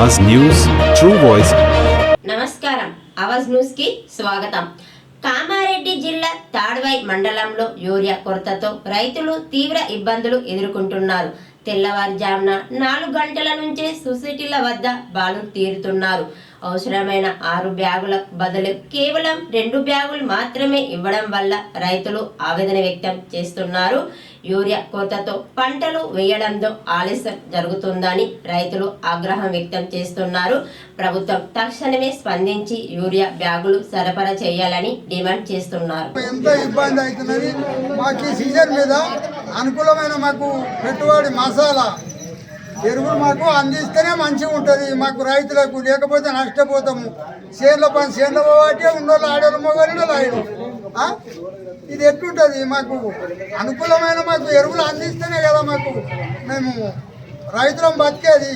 Awaz news true voice నమస్కారం. అవాజ్ న్యూస్కి స్వాగతం. కామారెడ్డి జిల్లా తాడ్వాయి మండలంలో యూరియా కొరతతో రైతులు తీవ్ర ఇబ్బందులు ఎదుర్కొంటున్నారు. తెల్లవారుజామున నాలుగు గంటల నుంచే సొసైటీల వద్ద బాలు తీరుతున్నారు. అవసరమైన ఆరు బ్యాగుల బదులు కేవలం రెండు బ్యాగులు మాత్రమే ఇవ్వడం వల్ల రైతులు ఆవేదన వ్యక్తం చేస్తున్నారు. యూరియా కోతతో పంటలు వేయడంతో ఆలస్యం జరుగుతుందని రైతులు ఆగ్రహం వ్యక్తం చేస్తున్నారు. ప్రభుత్వం తక్షణమే స్పందించి యూరియా బ్యాగులు సరఫరా చేయాలని డిమాండ్ చేస్తున్నారు. ఎంత ఇబ్బంది అవుతున్నది మాకు సీజన్ మీద అనుకూలమైన మాకు పెట్టుబడి మసాలా ఎరువులు మాకు అందిస్తేనే మంచిగా ఉంటుంది. మాకు రైతులకు లేకపోతే నష్టపోతాము. చేనుల పని చేనుల పోవాటే ఉండోళ్ళు ఆడోళ్ళు మొగలు లాయడు ఇది ఎట్లుంటుంది? మాకు అనుకూలమైన మాకు ఎరువులు అందిస్తేనే కదా మాకు మేము రైతులం బతికేది.